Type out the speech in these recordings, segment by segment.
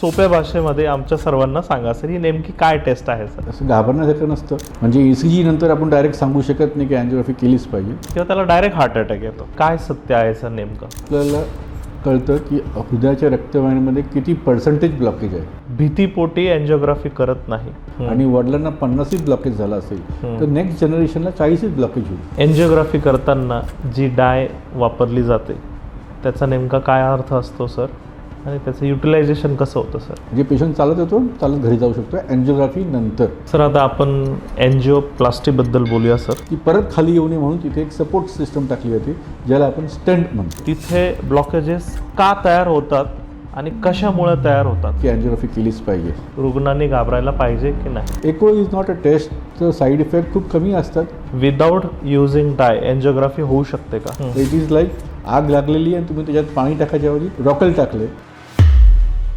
सोप्या भाषेमध्ये आमच्या सर्वांना सांगा सर ही नेमकी काय टेस्ट आहे सर? असं घाबरण्यासारखं नसतं. म्हणजे ई सी जी नंतर आपण डायरेक्ट सांगू शकत नाही की अँजिओग्राफी केलीच पाहिजे. किंवा त्याला डायरेक्ट हार्ट अटॅक येतो. काय सत्य आहे सर नेमकं? आपल्याला कळतं की हृदयाच्या रक्तवाहिनीमध्ये किती पर्सेंटेज ब्लॉकेज आहे. भीतीपोटी एन्जिओग्राफी करत नाही. आणि वडिलांना पन्नासच ब्लॉकेज झाला असेल तर नेक्स्ट जनरेशनला चाळीसच ब्लॉकेज होईल. एन्जिओग्राफी करताना जी डाय वापरली जाते त्याचा नेमका काय अर्थ असतो सर? आणि त्याचं युटिलायझेशन कसं होतं सर म्हणजे पेशंट चालत येतो चालत घरी जाऊ शकतो. अँजिओग्राफी नंतर. सर आता आपण एनजीओ प्लास्टिकबद्दल बोलूया सर ती परत खाली येऊ नये म्हणून तिथे एक सपोर्ट सिस्टम टाकली जाते ज्याला आपण स्टंट म्हणतो. तिथे ब्लॉकेजेस का तयार होतात आणि कशामुळे तयार होतात? की अँजिओग्राफी केलीच पाहिजे. रुग्णांनी घाबरायला पाहिजे की नाही? Echo is not a test side effect खूप कमी असतात. विदाऊट युझिंग डाय एन्जिओग्राफी होऊ शकते का? इट इज लाईक आग लागलेली आहे आणि तुम्ही त्याच्यात पाणी टाकायच्या ऐवजी रॉकेल टाकले.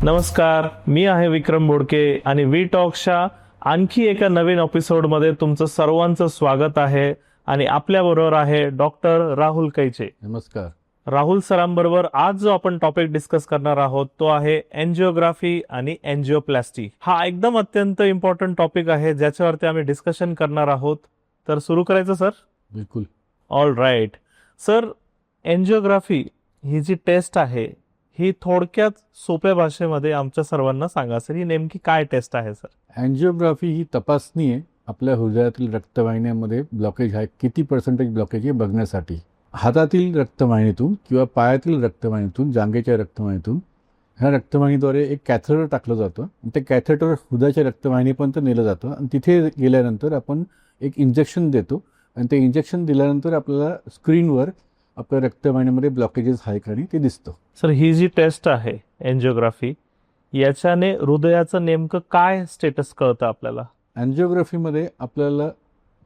नमस्कार मी आहे विक्रम बोडके आणि वी टॉकच्या आणखी एका नवीन एपिसोडमध्ये तुमचं सर्वांचं स्वागत आहे आणि आपल्याबरोबर आहे डॉक्टर राहुल कैचे. नमस्कार. राहुल सरांबरोबर आज जो आपण टॉपिक डिस्कस करणार आहोत तो आहे एन्जिओग्राफी आणि एन्जिओप्लास्टी हा एकदम अत्यंत इम्पॉर्टंट टॉपिक आहे ज्याच्यावरती आम्ही डिस्कशन करणार आहोत. तर सुरू करायचं सर? बिलकुल. ऑल राईट सर एन्जिओग्राफी ही जी टेस्ट आहे ही थोडक्यात सोप्या भाषेमध्ये आमच्या सर्वांना सांगा सर ही नेमकी काय टेस्ट आहे सर? अँजिओग्राफी ही तपासणी आहे आपल्या हृदयातील रक्तवाहिन्यामध्ये ब्लॉकेज आहे किती पर्सेंटेज ब्लॉकेज आहे बघण्यासाठी. हातातील रक्तवाहिनीतून किंवा पायातील रक्तवाहिनीतून जांघेच्या रक्तवाहिनीतून ह्या रक्तवाहिनीद्वारे एक कॅथेटर टाकलं जातं. आणि ते कॅथेटर हृदयाच्या रक्तवाहिनीपर्यंत नेलं जातं आणि तिथे गेल्यानंतर आपण एक इंजेक्शन देतो आणि ते इंजेक्शन दिल्यानंतर आपल्याला स्क्रीनवर आपल्या रक्तवाहिनीमध्ये ब्लॉकेजेस आहे का नाही ते दिसतं. सर ही जी टेस्ट आहे एन्जिओग्राफी याच्याने हृदयाचं नेमकं काय स्टेटस कळतं आपल्याला? अँजिओग्राफीमध्ये आपल्याला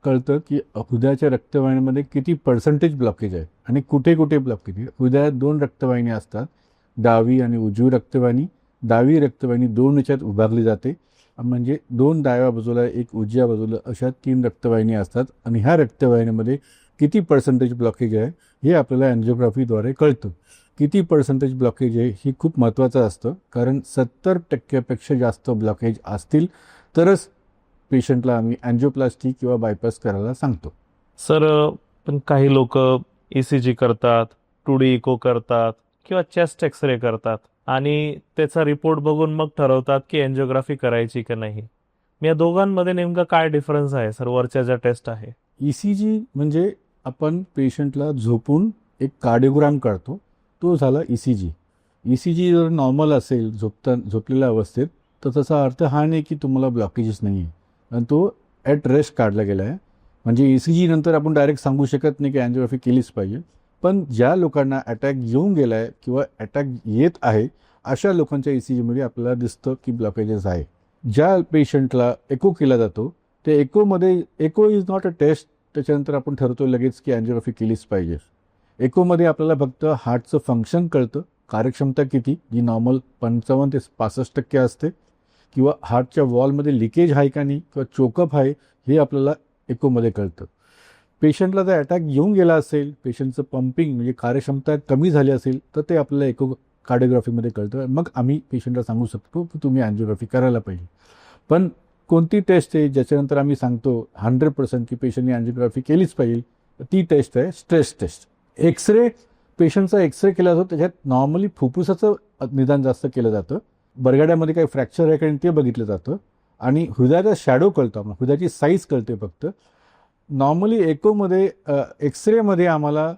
कळतं की हृदयाच्या रक्तवाहिनीमध्ये किती पर्सेंटेज ब्लॉकेज आहे आणि कुठे कुठे ब्लॉकेज आहे. हृदयात दोन रक्तवाहिनी असतात डावी आणि उजवी रक्तवाहिनी. डावी रक्तवाहिनी दोन याच्यात विभागली जाते. म्हणजे दोन डाव्या बाजूला एक उजव्या बाजूला अशा तीन रक्तवाहिनी असतात आणि ह्या रक्तवाहिनीमध्ये किती पर्सेंटेज ब्लॉकेज आहे? हे आपल्याला अँजिओग्राफीद्वारे कळतं. किती पर्सेंटेज ब्लॉकेज आहे ही खूप महत्त्वाचं असतं. कारण सत्तर टक्क्यापेक्षा जास्त ब्लॉकेज असतील तरच पेशंटला आम्ही अँजिओप्लास्टी किंवा बायपास करायला सांगतो. सर पण काही लोक ई सी जी करतात टू डी इको करतात किंवा चेस्ट एक्सरे करतात आणि त्याचा रिपोर्ट बघून मग ठरवतात की एन्जिओग्राफी करायची की नाही. मी या दोघांमध्ये नेमका काय डिफरन्स आहे? सर वरच्या ज्या टेस्ट आहे. ई सी जी म्हणजे आपण पेशंटला झोपून एक कार्डिओग्राम काढतो. तो झाला E C G. E C G जर नॉर्मल असेल झोपता झोपलेल्या अवस्थेत तर तसा अर्थ हा नाही की तुम्हाला ब्लॉकेजेस नाही आहे आणि तो ॲट रेस्ट काढला गेला आहे. म्हणजे ई सी जी नंतर आपण डायरेक्ट सांगू शकत नाही की अँजिओग्राफी केलीच पाहिजे. पण ज्या लोकांना अटॅक येऊन गेला आहे किंवा अटॅक येत आहे अशा लोकांच्या ई सी जीमध्ये आपल्याला दिसतं की ब्लॉकेजेस आहे. ज्या पेशंटला एको केला जातो ते एकोमध्ये echo is not a test त्याच्यानंतर आपण ठरतो लगेच की अँजिओग्राफी केलीच पाहिजे. एकोमध्ये आपल्याला फक्त हार्टचं फंक्शन कळतं. कार्यक्षमता किती? जी नॉर्मल पंचावन्न ते पासष्ट टक्के असते. किंवा हार्टच्या वॉलमध्ये लिकेज आहे का नाही? किंवा चोकअप आहे? हे आपल्याला एकोमध्ये कळतं. पेशंटला जर अटॅक येऊन गेला असेल पेशंटचं पंपिंग म्हणजे कार्यक्षमता कमी झाली असेल तर ते आपल्याला एको कार्डिओग्राफीमध्ये कळतं. मग आम्ही पेशंटला सांगू शकतो की तुम्ही अँजिओग्राफी करायला पाहिजे. पण कोणती टेस्ट आहे ज्याच्यानंतर आम्ही सांगतो हंड्रेड पर्सेंट की पेशंटने अँजिओग्राफी केलीच पाहिजे ती टेस्ट आहे स्ट्रेस टेस्ट एक्सरे पेशंटचा एक्सरे केला जातो त्याच्यात नॉर्मली फुफ्फुसाचं निदान जास्त केलं जातं बरगाड्यामध्ये काही फ्रॅक्चर आहे का नाही ते बघितलं जातं आणि हृदयाचा शॅडो कळतो आम्हाला हृदयाची साईज कळते फक्त. नॉर्मली एकोमध्ये एक्सरेमध्ये आम्हाला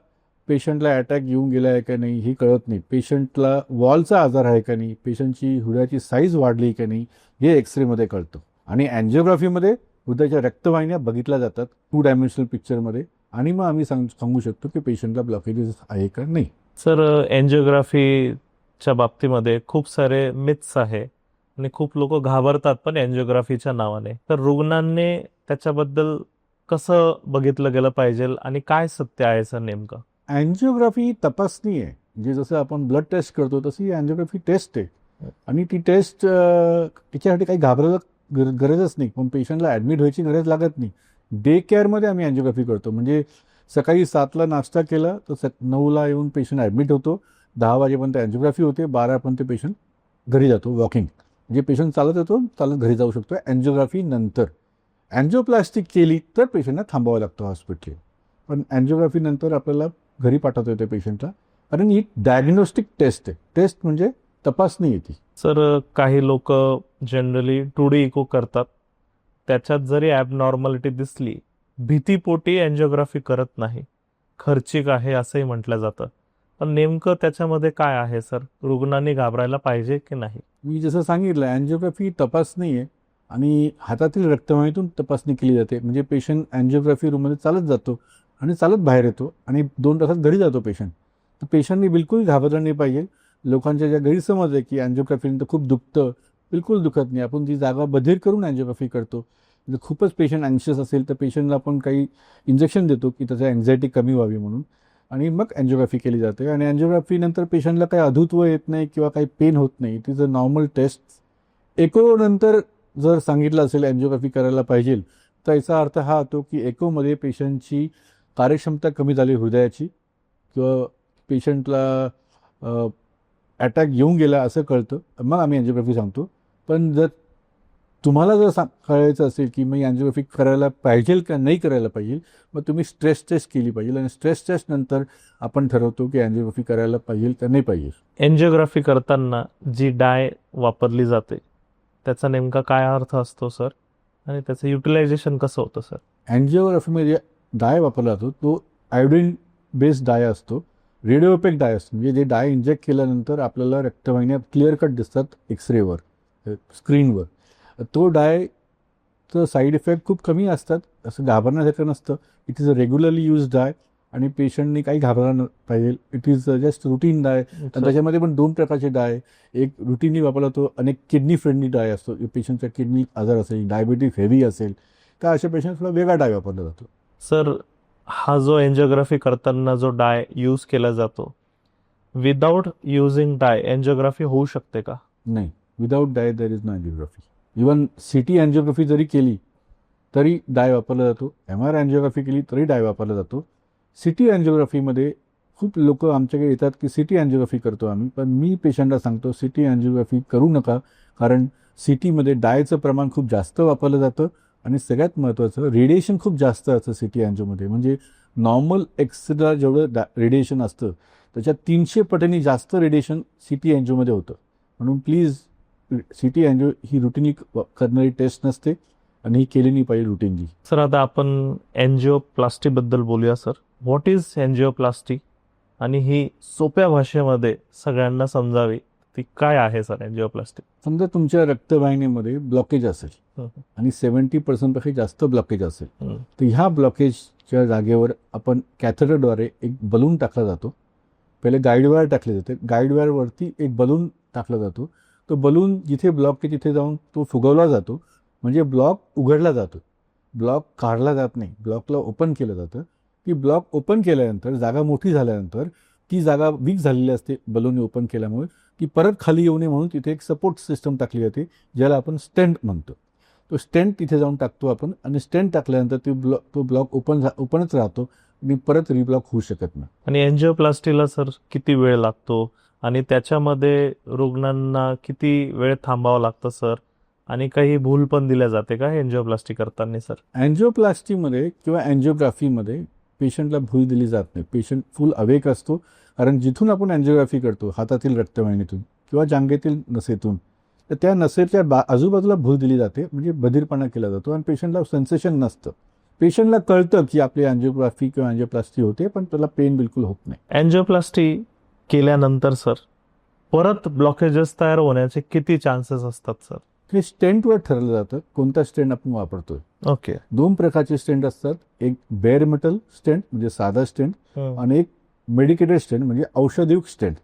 पेशंटला अटॅक येऊन गेला आहे का नाही हे कळत नाही. पेशंटला वॉलचा आजार आहे का नाही पेशंटची हृदयाची साईज वाढली का नाही हे एक्सरेमध्ये कळतं. आणि अँजिओग्राफीमध्ये हृदयाच्या रक्तवाहिन्या बघितल्या जातात टू डायमेन्शनल पिक्चरमध्ये आणि मग आम्ही सांग सांगू शकतो की पेशंटला ब्लॉकेजेस आहे का नाही. सर एन्जिओग्राफीच्या बाबतीमध्ये खूप सारे मिथ्स आहे आणि खूप लोक घाबरतात पण एन्जिओग्राफीच्या नावाने. तर रुग्णांनी त्याच्याबद्दल कसं बघितलं गेलं पाहिजे आणि काय सत्य आहे सर नेमकं? अँजिओग्राफी ही तपासणी आहे. म्हणजे जसं आपण ब्लड टेस्ट करतो तशी अँजिओग्राफी टेस्ट आहे. आणि ती टेस्ट तिच्यासाठी काही घाबरायला गर गरजच नाही. पण पेशंटला ॲडमिट व्हायची गरज लागत नाही. डे केअरमध्ये आम्ही अँजिओग्राफी करतो. म्हणजे सकाळी सातला नाश्ता केला तर स नऊला येऊन पेशंट ॲडमिट होतो. दहा वाजेपर्यंत अँजिओग्राफी होते. बारापर्यंत पेशंट घरी जातो वॉकिंग म्हणजे पेशंट चालत येतो चालत घरी जाऊ शकतो. अँजिओग्राफी नंतर. अँजिओप्लास्टिक केली तर पेशंटला थांबावं लागतं हॉस्पिटल पण अँजिओग्राफी नंतर आपल्याला घरी पाठवता येते पेशंटला कारण ही डायग्नोस्टिक टेस्ट आहे. टेस्ट म्हणजे तपासणी येते. सर काही लोक जनरली टू डी इको करतात. त्याच्यात जरी ॲबनॉर्मॅलिटी दिसली भीतीपोटी अँजिओग्राफी करत नाही. खर्चिक आहे असंही म्हटलं जातं. पण नेमकं त्याच्यामध्ये काय आहे सर? रुग्णांनी घाबरायला पाहिजे की नाही? मी जसं सांगितलं अँजिओग्राफी तपासणी आहे आणि हातातील रक्तवाहिनीतून तपासणी केली जाते. म्हणजे पेशंट अँजिओग्राफी रूममध्ये चालत जातो आणि चालत बाहेर येतो आणि दोन तासात घरी जातो पेशंट तर पेशंटनी बिलकुल घाबरलं नाही पाहिजे. लोकांच्या ज्या गैरसमज आहे की अँजिओग्राफीनंतर खूप दुखतं बिलकुल दुखत नाही. आपण ती जागा बधीर करून अँजिओग्राफी करतो. जर खूपच पेशंट अँशियस असेल तर पेशंटला आपण काही इंजेक्शन देतो की त्याचं अँझायटी कमी व्हावी म्हणून. आणि मग अँजिओग्राफी केली जाते. आणि अँजिओग्राफीनंतर पेशंटला काही अधुत्व येत नाही किंवा काही पेन होत नाही. ती जर नॉर्मल टेस्ट एकोनंतर जर सांगितलं असेल अँजिओग्राफी करायला पाहिजे तर याचा अर्थ हा होतो की एकोमध्ये पेशंटची कार्यक्षमता कमी झाली हृदयाची किंवा पेशंटला अटॅक येऊन गेला असं कळतं. मग आम्ही अँजिओग्राफी सांगतो. पण जर तुम्हाला जर सांग कळायचं असेल की मी अँजिओग्राफी करायला पाहिजे का नाही करायला पाहिजे मग तुम्ही स्ट्रेस टेस्ट केली पाहिजे आणि स्ट्रेस टेस्ट नंतर आपण ठरवतो की अँजिओग्राफी करायला पाहिजे का नाही पाहिजे. अँजिओग्राफी करताना जी डाय वापरली जाते त्याचा नेमका काय अर्थ असतो सर? आणि त्याचं युटिलायझेशन कसं होतं सर? अँजिओग्राफीमध्ये डाय वापरला जातो तो आयोडीन बेस्ड डाय असतो. रेडिओपेक डाय असतो. म्हणजे जे डाय इंजेक्ट केल्यानंतर आपल्याला रक्तवाहिन्या क्लिअर कट दिसतात एक्सरेवर स्क्रीनवर तो डायचं साईड इफेक्ट खूप कमी असतात. असं घाबरण्यासारखं नसतं. It is a regularly use dye आणि पेशंटनी काही घाबरायला पाहिजे. It is just routine dye. आणि त्याच्यामध्ये पण दोन प्रकारचे डाय. एक रुटीनली वापरला तो अनेक किडनी फ्रेंडली डाय असतो. पेशंटचा किडनी आजार असेल डायबिटीस हेवी असेल तर अशा पेशंट्सला वेगळा डाय वापरला जातो. सर हा जो एन्जिओग्राफी करताना जो डाय यूज केला जातो विदाउट युझिंग डाय एन्जिओग्राफी होऊ शकते का? नाही. Without dye there is no angiography even CT angiography जरी केली तरी डाय वापरला जातो. एम आर अँजिओग्राफी केली तरी डाय वापरला जातो. सिटी टी अँजिओग्राफीमध्ये खूप लोक आमच्याकडे येतात की सिटी टी अँजिओग्राफी करतो आम्ही. पण मी पेशंटला सांगतो सिटी अँजिओग्राफी करू नका. कारण सिटीमध्ये डायचं प्रमाण खूप जास्त वापरलं जातं. आणि सगळ्यात महत्त्वाचं रेडिएशन खूप जास्त असतं सिटी टी म्हणजे नॉर्मल एक्सला जेवढं डा रेडिएशन असतं त्याच्यात तीनशे पटीने जास्त रेडिएशन सिटी टी होतं. म्हणून प्लीज सिटी टी ही रुटीनली करणारी टेस्ट नसते आणि ही केली नाही पाहिजे रुटीनली सर आता आपण एन्जिओप्लास्टी प्लास्टीबद्दल बोलूया सर. व्हॉट इज एन्जिओप्लास्टी आणि ही सोप्या भाषेमध्ये सगळ्यांना समजावी. ती काय आहे सर एन्जिओप्लास्टी समजा तुमच्या रक्तवाहिनीमध्ये ब्लॉकेज असेल. आणि सेवन्टी पर्सेंटपेक्षा जास्त ब्लॉकेज असेल. तर ह्या ब्लॉकेजच्या जागेवर आपण कॅथेटरद्वारे एक बलून टाकला जातो. पहिले गाईडवायर टाकले जाते. गाईडवायरवरती एक बलून टाकला जातो. तो बलून जिथे ब्लॉक आहे तिथे जाऊन तो फुगवला जातो. म्हणजे ब्लॉक उघडला जातो. ब्लॉक काढला जात नाही. ब्लॉकला ओपन केलं जातं. की ब्लॉक ओपन केल्यानंतर जागा मोठी झाल्यानंतर ती जागा वीक झालेली असते बलून ओपन केल्यामुळे. ती परत खाली येऊ नये म्हणून तिथे एक सपोर्ट सिस्टम टाकली जाते ज्याला आपण स्टेंट म्हणतो. तो स्टेंट तिथे जाऊन टाकतो आपण आणि स्टेंट टाकल्यानंतर ती ब्लॉक तो ब्लॉक ओपन ओपनच राहतो आणि परत रिब्लॉक होऊ शकत नाही. आणि एन्जिओप्लास्टीला सर किती वेळ लागतो? आणि त्याच्यामध्ये रुग्णांना किती वेळ थांबावं लागतं सर? आणि काही भूल पण दिल्या जाते का एन्जिओप्लास्टी करताना सर? अँजिओप्लास्टीमध्ये किंवा अँजिओग्राफीमध्ये पेशंटला भूल दिली जात नाही. पेशंट फुल अवेक असतो. कारण जिथून आपण अँजिओग्राफी करतो हातातील रक्तवाहिनीतून किंवा जांघेतील नसेतून तर त्या नसेच्या बा आजूबाजूला भूल दिली जाते म्हणजे बधीरपणा केला जातो आणि पेशंटला सेन्सेशन नसतं. पेशंटला कळतं की आपली अँजिओग्राफी किंवा अँजिओप्लास्टी होते पण त्याला पेन बिलकुल होत नाही. अँजिओप्लास्टी केल्यानंतर सर परत ब्लॉकेजेस तयार होण्याचे किती चान्सेस असतात सर हे स्टेंटवर ठरलं जातं कोणता स्टेंट आपण वापरतोय. ओके दोन प्रकारचे स्टेंट असतात. एक बेअर मेटल स्टेंट म्हणजे साधा स्टेंट आणि एक मेडिकेटेड स्टेंट म्हणजे औषधयुक्त स्टेंट.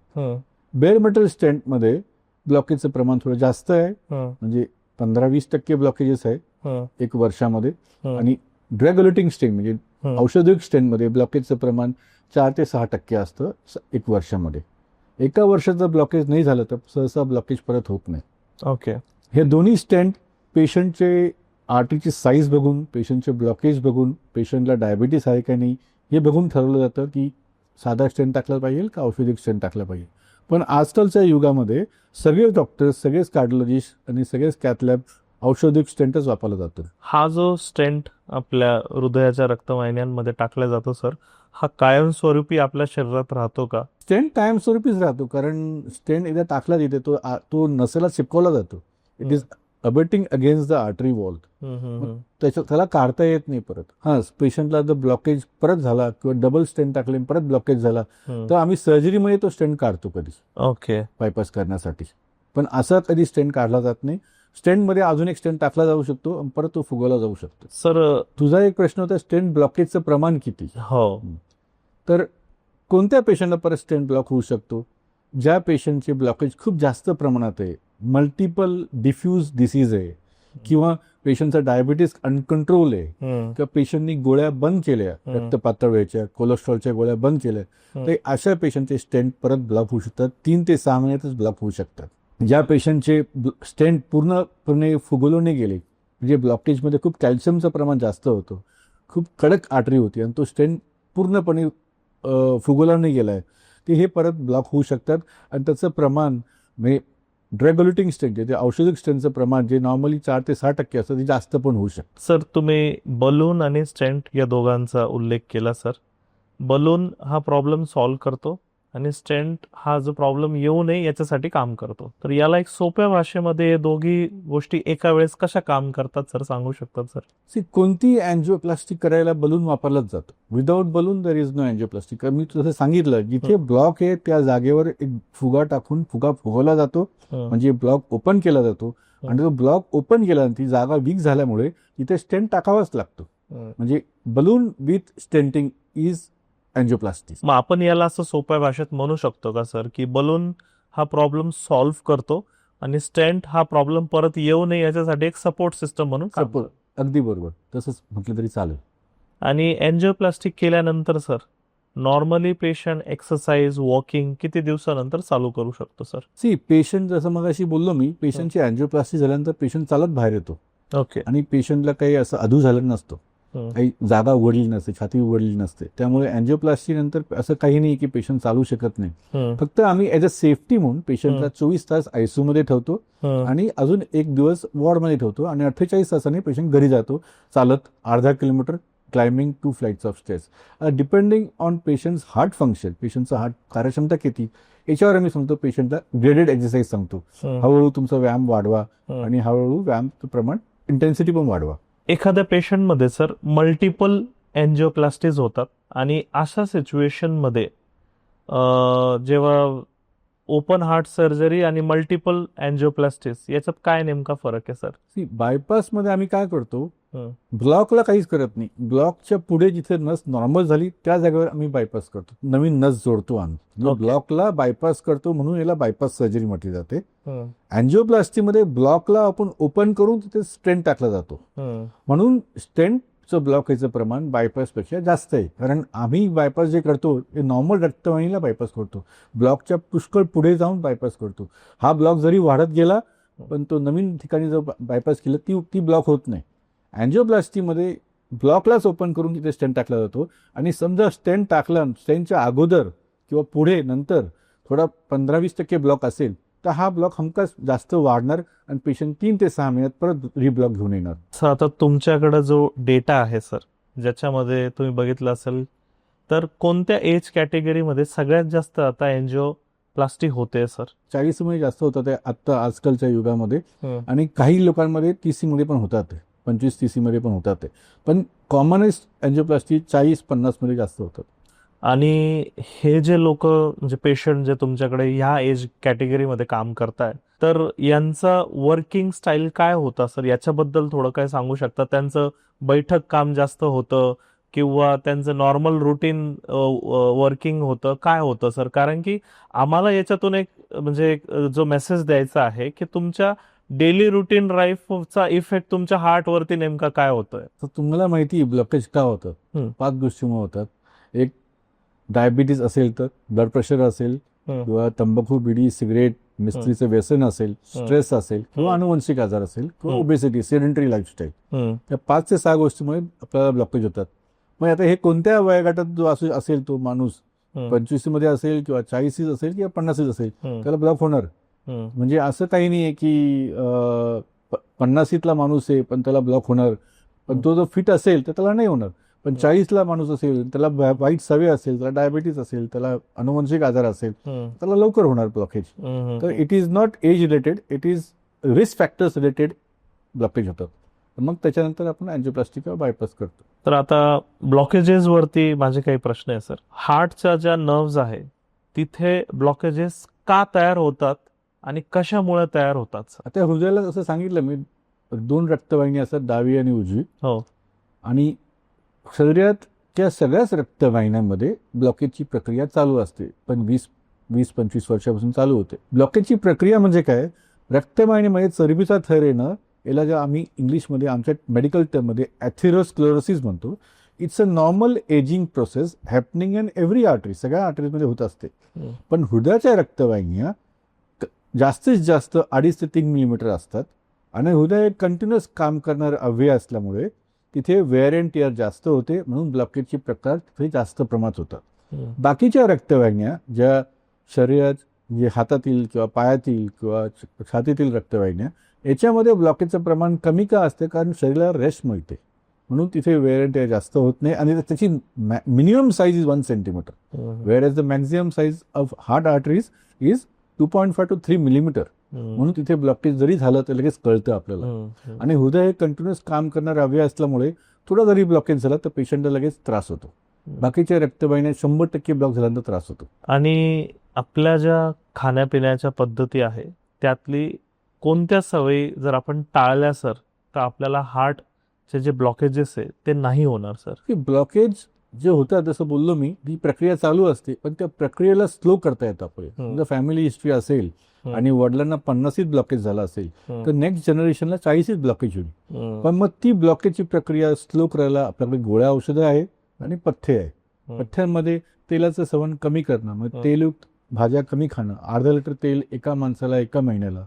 बेअर मेटल स्टेंटमध्ये ब्लॉकेजचं प्रमाण थोडं जास्त आहे. म्हणजे पंधरा वीस टक्के ब्लॉकेजेस आहे एक वर्षामध्ये. आणि ड्रॅग्युलेटिंग स्टेंट म्हणजे औषधयुक्त स्टेंटमध्ये ब्लॉकेजचं प्रमाण चार ते सहा टक्के असतं एक वर्षामध्ये. एका वर्षाचं ब्लॉकेज नाही झालं तर सहसा ब्लॉकेज परत होत नाही. ओके. हे दोन्ही स्टेंट पेशंटचे आरटीची साईज बघून पेशंटचे ब्लॉकेज बघून पेशंटला डायबिटीस आहे का नाही हे बघून ठरवलं जातं की साधा स्टेंट टाकला पाहिजे का औषधिक स्टेंट टाकला पाहिजे? पण आजकालच्या युगामध्ये सगळेच डॉक्टर्स सगळेच कार्डिओलॉजिस्ट आणि सगळेच कॅथलॅब औषधिक स्टेंटच वापरला जातो. हा जो स्टेंट आपल्या हृदयाच्या रक्तवाहिन्यांमध्ये टाकला जातो सर हा कायमस्वरूपी आपल्या शरीरात राहतो का? स्टेंट कायमस्वरूपीच राहतो कारण स्टेंट एकदा टाकला तिथे तो तो नसेला चिपकवला जातो. It is abutting against the artery wall. त्याच्या त्याला काढता येत नाही परत. हा पेशंटला जर ब्लॉकेज परत झाला किंवा डबल स्टेंट टाकले परत ब्लॉकेज झाला. तर आम्ही सर्जरीमध्ये तो स्टेंट काढतो कधी ओके बायपास करण्यासाठी. पण असा कधी स्टेंट काढला जात नाही. स्टेंटमध्ये अजून एक स्टेंट टाकला जाऊ शकतो परत तो फुगवला जाऊ शकतो. सर तुझा एक प्रश्न होता स्टेंट ब्लॉकेजचं प्रमाण किती? हो. तर कोणत्या पेशंटला परत स्टेंट ब्लॉक होऊ शकतो? ज्या पेशंटचे ब्लॉकेज खूप जास्त प्रमाणात आहे मल्टिपल डिफ्यूज डिसीज आहे. किंवा पेशंटचा डायबिटीस अनकंट्रोल आहे. किंवा पेशंटनी गोळ्या बंद केल्या. रक्त पातळ व्हायच्या कोलेस्ट्रॉलच्या गोळ्या बंद केल्या. तर अशा पेशंटचे स्टेंट परत ब्लॉक होऊ शकतात. तीन ते सहा महिन्यातच ब्लॉक होऊ शकतात. ज्या पेशंटचे स्टेंट पूर्णपणे फुगवले गेले म्हणजे ब्लॉकेजमध्ये खूप कॅल्शियमचं प्रमाण जास्त होतं खूप कडक आटरी होती आणि तो स्टेंट पूर्णपणे नाही गेला आहे ते हे परत ब्लॉक होऊ शकतात. आणि त्याचं प्रमाण म्हणजे ड्रॅग्युलेटिंग स्टेंट जे औषधिक स्टेंटचं प्रमाण जे नॉर्मली चार ते सहा टक्के असतं ते जास्त पण होऊ शकतं. सर तुम्ही बलून आणि स्टेंट या दोघांचा उल्लेख केला सर. बलून हा प्रॉब्लेम सॉल्व्ह करतो. आणि स्टेंट हा जो प्रॉब्लेम येऊ नये याच्यासाठी काम करतो. तर याला एक सोप्या भाषेमध्ये हे दोघी गोष्टी एका वेळेस कशा काम करतात सर? सांगू शकतात सर? सी कोणती अँजिओप्लास्टिक करायला बलून वापरलाच जातो? Without balloon there is no angioplasty मी जसं सांगितलं जिथे ब्लॉक आहे त्या जागेवर एक फुगा टाकून फुगा फुगवला जातो. म्हणजे ब्लॉक ओपन केला जातो. आणि तो ब्लॉक ओपन केला ती जागा वीक झाल्यामुळे तिथे स्टेंट टाकावाच लागतो. म्हणजे balloon with stenting is angioplasty मग आपण याला असं सोप्या भाषेत म्हणू शकतो का सर? की बलून हा प्रॉब्लेम सॉल्व्ह करतो आणि स्टेंट हा प्रॉब्लेम परत येऊ नये याच्यासाठी एक सपोर्ट सिस्टम म्हणून. अगदी बरोबर. तसंच म्हटलं तरी चालेल. आणि एन्जिओप्लास्टिक केल्यानंतर sir normally patient exercise walking किती दिवसानंतर चालू करू शकतो सर? सी पेशंट जसं मग अशी बोललो मी पेशंटची अँजिओप्लास्टी झाल्यानंतर पेशंट चालत बाहेर येतो. ओके. आणि पेशंटला काही असं अधू झालं नसतं. काही जागा उघडली नसते छाती उघडली नसते. त्यामुळे अँजिओप्लास्टी नंतर असं काही नाही की पेशंट चालू शकत नाही. फक्त आम्ही एज अ सेफ्टी म्हणून पेशंटला. चोवीस तास आयसीयू मध्ये ठेवतो आणि अजून एक दिवस वॉर्डमध्ये ठेवतो आणि अठ्ठेचाळीस तासाने पेशंट घरी जातो चालत अर्धा kilometre climbing two flights of stairs depending on patient's heart function पेशंटचा हार्ट कार्यक्षमता किती याच्यावर आम्ही सांगतो पेशंटला ग्रेडेड एक्सरसाइज सांगतो. हळूहळू तुमचा व्यायाम वाढवा आणि हळूहळू व्यायामचं प्रमाण इंटेन्सिटी पण वाढवा. एखाद्या पेशंटमध्ये सर मल्टिपल एन्जिओप्लास्टीज होतात आणि अशा सिच्युएशनमध्ये जेव्हा ओपन हार्ट सर्जरी आणि मल्टिपल अँजिओप्लास्टीज याच्यात काय नेमका फरक आहे सर? सी बायपासमध्ये आम्ही काय करतो. ब्लॉकला काहीच करत नाही. ब्लॉकच्या पुढे जिथे नस नॉर्मल झाली त्या जागेवर आम्ही बायपास करतो. नवीन नस जोडतो आम्ही. Okay. ब्लॉकला बायपास करतो म्हणून याला बायपास सर्जरी म्हटली जाते. अँजिओप्लास्टीमध्ये ब्लॉकला आपण ओपन करून तिथे स्टेंट टाकला जातो. म्हणून चं ब्लॉक व्हायचं प्रमाण बायपासपेक्षा जास्त आहे. कारण आम्ही बायपास जे करतो ते नॉर्मल रक्तवाहिनीला बायपास करतो. ब्लॉकच्या पुष्कळ पुढे जाऊन बायपास करतो. हा ब्लॉक जरी वाढत गेला पण तो नवीन ठिकाणी जर बायपास केला ती ती ब्लॉक होत नाही. अँजिओप्लास्टीमध्ये ब्लॉकलाच ओपन करून तिथे स्टेंट टाकला जातो. आणि समजा स्टेंट टाकला स्टेंटच्या अगोदर किंवा पुढे नंतर थोडा पंधरा वीस टक्के ब्लॉक असेल तर हा ब्लॉक हमखास जास्त वाढणार आणि पेशंट तीन ते सहा महिन्यात परत रिब्लॉक घेऊन येणार. सर आता तुमच्याकडे जो डेटा आहे सर ज्याच्यामध्ये तुम्ही बघितलं असेल तर कोणत्या एज कॅटेगरीमध्ये सगळ्यात जास्त आता एनजीओ प्लास्टिक होते सर? चाळीसमध्ये जास्त होतात ते आत्ता आजकालच्या युगामध्ये आणि काही लोकांमध्ये तीसी मध्ये पण होतात पंचवीस तीसी मध्ये पण होतात पण कॉमनेस्ट अँजिओप्लास्टी चाळीस पन्नासमध्ये जास्त होतात. आणि हे जे लोक म्हणजे पेशंट जे तुमच्याकडे ह्या एज कॅटेगरीमध्ये काम करतायत तर यांचा वर्किंग स्टाईल काय होता सर? याच्याबद्दल थोडं काय सांगू शकता? त्यांचं बैठक काम जास्त होतं किंवा त्यांचं नॉर्मल रुटीन वर्किंग होतं? काय होतं सर? कारण की आम्हाला याच्यातून एक म्हणजे जो मेसेज द्यायचा आहे की तुमच्या डेली रुटीन लाईफचा इफेक्ट तुमच्या हार्टवरती नेमका काय होतोय? तर तुम्हाला माहिती ब्लॉकेज का होतं. पाच गोष्टीमुळे होतात. एक डायबिटीज असेल तर ब्लड प्रेशर असेल. किंवा तंबाखू बिडी सिगरेट मिस्त्रीचं व्यसन असेल स्ट्रेस असेल किंवा. अनुवंशिक आजार असेल किंवा. Obesity sedentary lifestyle. या पाच ते सहा गोष्टीमुळे आपल्याला ब्लॉकेज होतात. मग आता हे कोणत्या वयोगटात जो असू असेल तो माणूस पंचवीसमध्ये असेल किंवा चाळीसीच असेल किंवा पन्नासीच असेल त्याला ब्लॉक होणार. म्हणजे असं काही नाही आहे की पन्नासीतला माणूस आहे पण त्याला ब्लॉक होणार. पण तो जर फिट असेल तर त्याला नाही होणार. पण. चाळीसला माणूस असेल त्याला वाईट सवय असेल त्याला डायबिटीस असेल त्याला अनुवंशिक आजार असेल त्याला लवकर होणार ब्लॉकेज तर it is not age related it is risk factors related blockage होतात मग त्याच्यानंतर आपण अँजिओप्लास्टी किंवा बायपास करतो. तर आता ब्लॉकेजेस वरती माझे काही प्रश्न आहे सर हार्टच्या ज्या नर्व्ज आहे तिथे ब्लॉकेजेस का तयार होतात आणि कशामुळे तयार होतात आता हृदयाला जसं सांगितलं मी दोन रक्तवाहिनी असतात डावी आणि उजवी. हो. आणि शरीरातच्या सगळ्याच रक्तवाहिन्यांमध्ये ब्लॉकेजची प्रक्रिया चालू असते. पण वीस वीस पंचवीस वर्षापासून चालू होते. ब्लॉकेजची प्रक्रिया म्हणजे काय? रक्तवाहिनीमध्ये चरबीचा थर येणं याला जे आम्ही इंग्लिशमध्ये आमच्या मेडिकल टर्ममध्ये ॲथिरोस्क्लोरोसिस म्हणतो. It's a normal ageing process happening in every artery सगळ्या आर्टरीजमध्ये होत असते. पण हृदयाच्या रक्तवाहिन्या जास्तीत जास्त अडीच ते तीन मिलीमीटर असतात. आणि हृदय कंटिन्युअस काम करणारं अवयव असल्यामुळे तिथे वेअर अँड टिअर जास्त होते म्हणून ब्लॉकेजची प्रकार तिथे जास्त प्रमाणात होतात. बाकीच्या रक्तवाहिन्या ज्या शरीरात म्हणजे हातातील किंवा पायातील किंवा छातीतील रक्तवाहिन्या याच्यामध्ये ब्लॉकेजचं प्रमाण कमी का असते? कारण शरीराला रेस्ट मिळते. म्हणून तिथे वेअर अँड टिअर जास्त होत नाही आणि त्याची minimum size is one centimetre whereas the maximum size of heart arteries is two point five to three millimetre म्हणून तिथे ब्लॉकेज जरी झालं तर लगेच कळतं आपल्याला. आणि हृदय हे कंटिन्युअस काम करणारं अवयव असल्यामुळे थोडा जरी ब्लॉकेज झाला तर पेशंटला लगेच त्रास होतो बाकीच्या रक्तवाहिन्या शंभर टक्के ब्लॉक झाल्यानंतर त्रास होतो आणि आपल्या ज्या खाण्यापिण्याच्या पद्धती आहे त्यातली कोणत्या सवयी जर आपण टाळल्या सर तर आपल्याला हार्टचे जे ब्लॉकेजेस आहे ते नाही होणार सर की ब्लॉकेज जे होतात जसं बोललो मी ही प्रक्रिया चालू असते पण त्या प्रक्रियेला स्लो करता येतं. जर फॅमिली हिस्ट्री असेल. आणि वडिलांना पन्नासीच ब्लॉकेज झाला असेल तर नेक्स्ट जनरेशनला चाळीसच ब्लॉकेज होईल. पण मग ती ब्लॉकेजची प्रक्रिया स्लो करायला आपल्याकडे गोळ्या औषधं आहे आणि पथ्य आहे. पथ्यांमध्ये तेलाचं सेवन कमी करणं मग. तेलयुक्त भाज्या कमी खाणं अर्धा लिटर तेल एका माणसाला एका महिन्याला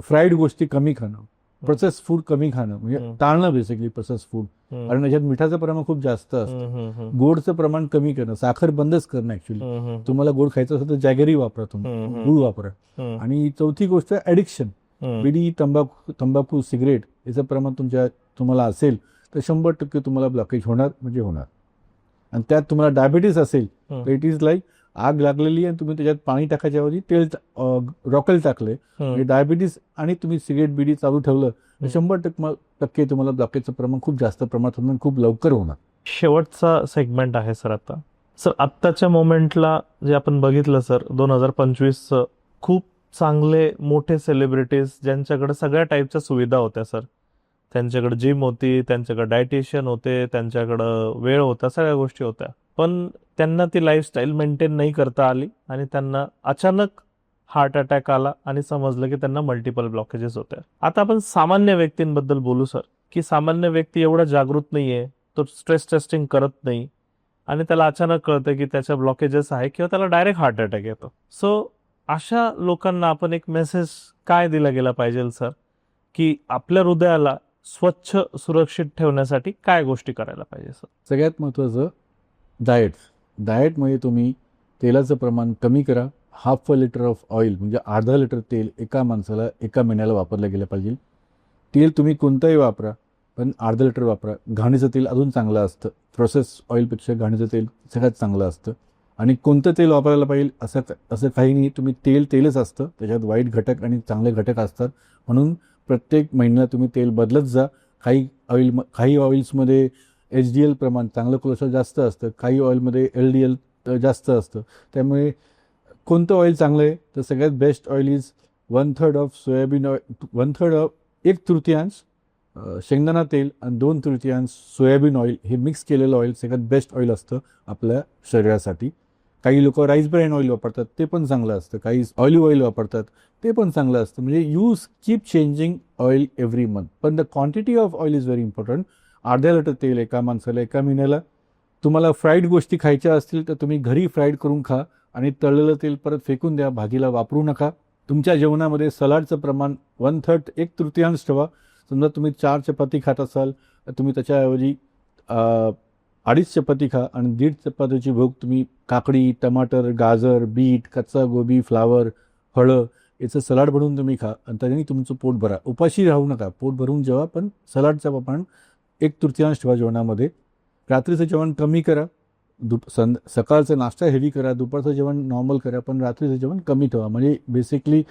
फ्राईड गोष्टी कमी खाणं प्रोसेस फूड कमी खाणं. म्हणजे. टाळणं बेसिकली प्रोसेस फूड कारण याच्यात मिठाचं प्रमाण खूप जास्त असतं. गोडचं प्रमाण कमी करणं. साखर बंदच करणं ऍक्च्युली तुम्हाला गोड खायचं असेल तर जॅगरी वापरा तुम्ही. गुळ वापरा. आणि चौथी गोष्ट ऍडिक्शन बिडी तंबाखू तंबाखू सिगरेट याचं प्रमाण तुमच्या तुम्हाला असेल तर शंभर टक्के तुम्हाला ब्लॉकेज होणार म्हणजे होणार. आणि त्यात तुम्हाला डायबिटीस असेल. तर इट इज लाईक आग लागलेली आणि तुम्ही त्याच्यात पाणी टाकायच्या ऐवजी तेल रॉकेल टाकले. म्हणजे डायबिटीस आणि तुम्ही सिगरेट बिडी चालू ठेवलं तर. शंभर टक्के तुम्हाला ब्लॉकेजचं प्रमाण खूप जास्त प्रमाणात होणार खूप लवकर होणार. शेवटचा सेगमेंट आहे सर आता. सर आत्ताच्या मोमेंटला जे आपण बघितलं सर दोन हजार पंचवीस खूप चांगले मोठे सेलिब्रिटीज ज्यांच्याकडे सगळ्या टाईपच्या सुविधा होत्या सर. त्यांच्याकडे जिम होती त्यांच्याकडे डायटिशियन होते त्यांच्याकडं वेळ होता सगळ्या गोष्टी होत्या. पण त्यांना ती लाईफस्टाईल मेंटेन नाही करता आली आणि त्यांना अचानक हार्ट अटॅक आला आणि समजलं की त्यांना मल्टिपल ब्लॉकेजेस होत्या. आता आपण सामान्य व्यक्तींबद्दल बोलू सर की सामान्य व्यक्ती एवढा जागृत नाहीये तो स्ट्रेस टेस्टिंग करत नाही आणि त्याला अचानक कळतं की त्याच्या ब्लॉकेजेस आहे किंवा त्याला डायरेक्ट हार्ट अटॅक येतो. सो अशा लोकांना आपण एक मेसेज काय दिला गेला पाहिजे सर की आपल्या हृदयाला स्वच्छ सुरक्षित ठेवण्यासाठी काय गोष्टी करायला पाहिजे सर सगळ्यात महत्त्वाचं डाएट. डाएटमध्ये तुम्ही तेलाचं प्रमाण कमी करा. Half a litre of oil म्हणजे अर्धा लिटर तेल एका माणसाला एका महिन्याला वापरलं गेलं पाहिजे. तेल तुम्ही कोणतंही वापरा पण अर्धा लिटर वापरा. घाणीचं तेल अजून चांगलं असतं. प्रोसेस ऑइलपेक्षा घाणीचं तेल सगळ्यात चांगलं असतं. आणि कोणतं तेल वापरायला पाहिजे असं असं काही नाही. तुम्ही तेल तेलच असतं. त्याच्यात वाईट घटक आणि चांगले घटक असतात. म्हणून प्रत्येक महिन्याला तुम्ही तेल बदलत जा. काही ऑइल काही ऑइल्समध्ये एच डी एल प्रमाण चांगलं कोलेस्ट्रॉल जास्त असतं काही ऑइलमध्ये एल डी एल जास्त असतं. त्यामुळे कोणतं ऑइल चांगलं आहे? तर सगळ्यात best oil is one third of soybean oil one third of एक तृतीयांश शेंगदाणा तेल आणि दोन तृतीयांश सोयाबीन ऑइल हे मिक्स केलेलं ऑइल सगळ्यात बेस्ट ऑइल असतं आपल्या शरीरासाठी. काही लोक राईस ब्रँड ऑइल वापरतात ते पण चांगलं असतं. काही ऑलिव्ह ऑइल वापरतात ते पण चांगलं असतं. म्हणजे you keep changing oil every month. पण the quantity of oil is very important. अर्ध्या लिटर तेल एका माणसाला एका महिन्याला तुम्हाला फ्राईड गोष्टी खायच्या असतील तर तुम्ही घरी फ्राईड करून खा आणि तळलेलं तेल परत फेकून द्या भाजीला वापरू नका. तुमच्या जेवणामध्ये सलाडचं प्रमाण वन थर्ड एक तृतीयांश ठेवा. समजा तुम्ही चार चपाती खात असाल तर तुम्ही त्याच्याऐवजी अडीच चपाती खा आणि दीड चपातीची भूक तुम्ही काकडी टमाटर गाजर बीट कच्चा गोबी फ्लावर फळं याचं सलाड बनवून तुम्ही खा. आणि त्याने तुमचं पोट भरा. उपाशी राहू नका. पोट भरून जेवा पण सलाडचं प्रमाण एक तृतीयांश ठेवा जेवणामध्ये. रात्रीचं जेवण कमी करा. दुप सं सकाळचं नाश्ता हेवी करा. दुपारचं जेवण नॉर्मल करा पण रात्रीचं जेवण कमी ठेवा. म्हणजे basically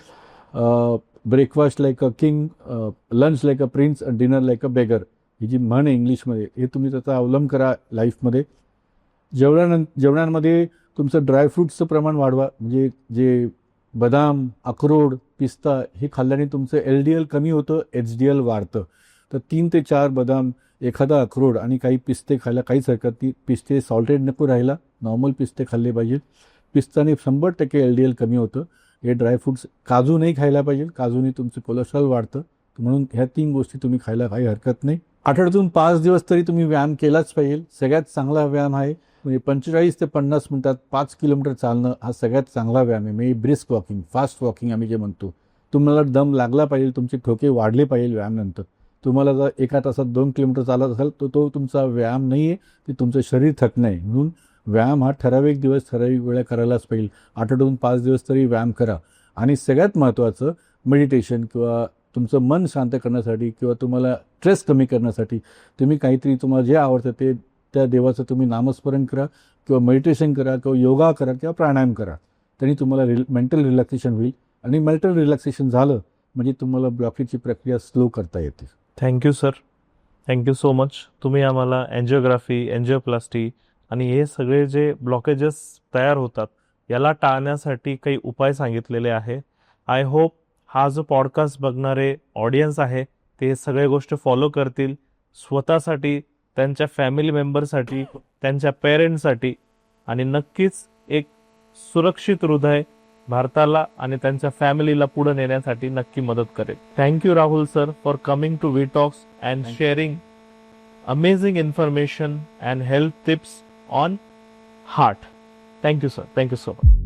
breakfast like a king lunch like a prince dinner like a beggar ही जी म्हण आहे इंग्लिशमध्ये हे तुम्ही त्याचा अवलंब करा लाईफमध्ये जेवणानं जेवणांमध्ये तुमचं ड्रायफ्रूट्सचं प्रमाण वाढवा. म्हणजे जे बदाम अक्रोड पिस्ता हे खाल्ल्याने तुमचं एल डी एल कमी होतं एच डी एल वाढतं. तर तीन ते चार बदाम एखादा अक्रोड आणि काही पिस्ते खायला काहीच हरकत नाही. पिस्ते सॉल्टेड नको राहायला नॉर्मल पिस्ते खाल्ले पाहिजे. पिस्ताने शंभर टक्के एल डी एल कमी होतं. हे ड्रायफ्रुट्स काजू नाही खायला पाहिजे. काजूने तुमचं कोलेस्ट्रॉल वाढतं. म्हणून ह्या तीन गोष्टी तुम्ही खायला काही हरकत नाही. आठवड्यातून पाच दिवस तरी तुम्ही व्यायाम केलाच पाहिजे. सगळ्यात चांगला व्यायाम आहे. म्हणजे पंचेचाळीस ते पन्नास मिनिटात पाच किलोमीटर चालणं हा सगळ्यात चांगला व्यायाम आहे. म्हणजे ब्रिस्क वॉकिंग फास्ट वॉकिंग आम्ही जे म्हणतो. तुम्हाला दम लागला पाहिजे तुमचे ठोके वाढले पाहिजे व्यायामानंतर. तुम्हाला जर एका तासात दोन किलोमीटर चालत असाल तर तो तुमचा व्यायाम नाही आहे ते तुमचं शरीर थकणं आहे. म्हणून व्यायाम हा ठराविक दिवस ठराविक वेळा करायलाच पाहिजे. आठवड्यातून पाच दिवस तरी व्यायाम करा. आणि सगळ्यात महत्त्वाचं मेडिटेशन किंवा तुमचं मन शांत करण्यासाठी किंवा तुम्हाला स्ट्रेस कमी करण्यासाठी तुम्ही काहीतरी तुम्हाला जे आवडतं ते त्या देवाचं तुम्ही नामस्मरण करा किंवा मेडिटेशन करा किंवा योगा करा किंवा प्राणायाम करा. त्यांनी तुम्हाला रिल मेंटल रिलॅक्सेशन होईल. आणि मेंटल रिलॅक्सेशन झालं म्हणजे तुम्हाला ब्लॉकेजची प्रक्रिया स्लो करता येते. Thank you sir thank you so much तुम्ही आम्हाला अँजिओग्राफी एन्जिओप्लास्टी आणि हे सगळे जे ब्लॉकेजेस तयार होतात याला टाळण्यासाठी काही उपाय सांगितलेले आहे. आय होप हा जो पॉडकास्ट बघणारे ऑडियन्स आहे ते सगळे गोष्ट फॉलो करतील. स्वतःसाठी त्यांच्या फॅमिली मेंबरसाठी त्यांच्या पेरेंट्ससाठी आणि नक्कीच एक सुरक्षित हृदय भारताला आणि त्यांच्या फॅमिलीला पुढे नेण्यासाठी नक्की मदत करेल. Thank you Rahul sir for coming to we talks and. Sharing amazing information and health tips on heart thank you sir thank you so much